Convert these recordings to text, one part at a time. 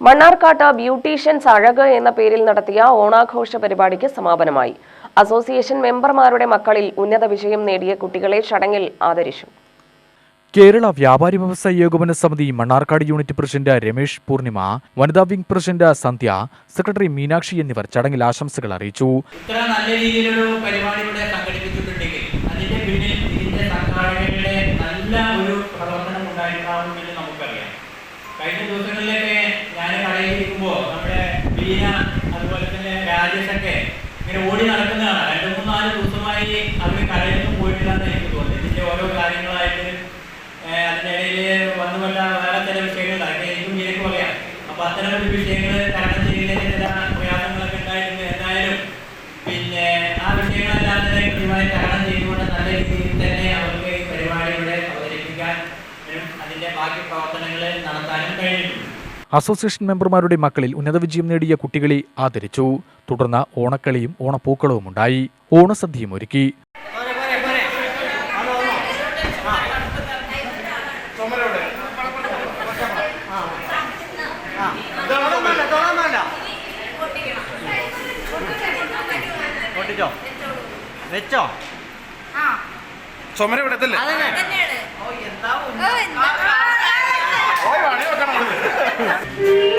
മണ്ണാർക്കാട്ട് beauticians അഴക് എന്ന പേരിൽ നടത്തിയ ഓണാഘോഷ പരിപാടിക്ക് സമാപനമായി. അസോസിയേഷൻ മെമ്പർമാരുടെ മക്കളിൽ ഉന്നത വിജയം നേടിയ കുട്ടികളെ ചടങ്ങിൽ ആദരിച്ചു. കേരള വ്യാപാരി വ്യവസായ ഏകോപന സമിതി മണ്ണാർക്കാട് യൂണിറ്റ് പ്രസിഡന്റ് രമേശ് പൂർണിമ വനിതാ wing president Sandhya secretary Meenakshi എന്നിവർ ചടങ്ങിൽ ആശംസകൾ അറിയിച്ചു. ഇത്ര നല്ല രീതിയിലൊരു പരിപാടി ഇവിടെ സംഘടിപ്പിച്ചിട്ടുണ്ടെങ്കിൽ അതിന്റെ പിന്നിൽ ഇതിന്റെ സംഘാടകരുടെ നല്ല ഒരു പ്രവർത്തനം ഉണ്ടായിട്ടുണ്ടാവുമെന്ന് നമുക്കറിയാം. കഴിഞ്ഞ ദിവസങ്ങളിലൊക്കെ ബീന അതുപോലെ തന്നെ രാജേഷൊക്കെ ഇങ്ങനെ ഓടി നടക്കുന്നതാണ്. രണ്ട് മൂന്ന് നാല് ദിവസമായി അവർ കടയിലൊന്നും പോയിട്ടില്ലെന്ന് എനിക്ക് തോന്നുന്നു ഇതിന്റെ ഓരോ കാര്യങ്ങളായിട്ട് അതിനിടയിൽ വന്നു വല്ല വേറെ ചില വിഷയങ്ങൾ എനിക്കും ഇതിനൊക്കെ പറയാം അപ്പൊ അത്തരം ഒരു വിഷയങ്ങൾ തരണം ചെയ്യുന്നതിന് ചില പ്രയാസങ്ങളൊക്കെ ഉണ്ടായിരുന്നു എന്തായാലും പിന്നെ ആ വിഷയങ്ങളെല്ലാം തന്നെ കൃത്യമായി തരണം ചെയ്തുകൊണ്ട് നല്ല രീതിയിൽ തന്നെ അവർക്ക് ഈ പരിപാടി ഇവിടെ അവതരിപ്പിക്കാനും അതിന്റെ ബാക്കി പ്രവർത്തനങ്ങൾ നടത്താനും കഴിഞ്ഞിട്ടുണ്ട്. അസോസിയേഷൻ മെമ്പർമാരുടെ മക്കളിൽ ഉന്നത വിജയം നേടിയ കുട്ടികളെ ആദരിച്ചു. തുടർന്ന് ഓണക്കളിയും ഓണപ്പൂക്കളവും ഉണ്ടായി. ഓണസദ്യയും ഒരുക്കി. പോരെ. വന്നോ, വന്നോ. Thank you.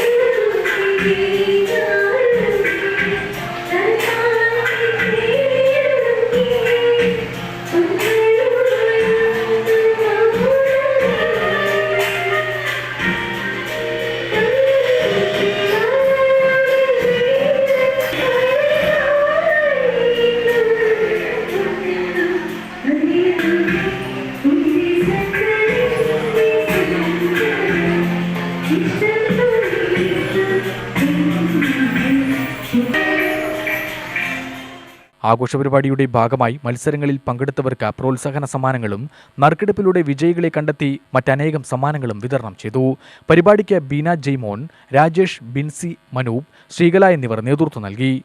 ആഘോഷ പരിപാടിയുടെ ഭാഗമായി മത്സരങ്ങളിൽ പങ്കെടുത്തവർക്ക് പ്രോത്സാഹന സമ്മാനങ്ങളും നറുക്കെടുപ്പിലൂടെ വിജയികളെ കണ്ടെത്തി മറ്റനേകം സമ്മാനങ്ങളും വിതരണം ചെയ്തു. പരിപാടിക്ക് ബീന ജെയ്മോൻ രാജേഷ് ബിൻസി മനൂപ് ശ്രീകല എന്നിവർ നേതൃത്വം നൽകി.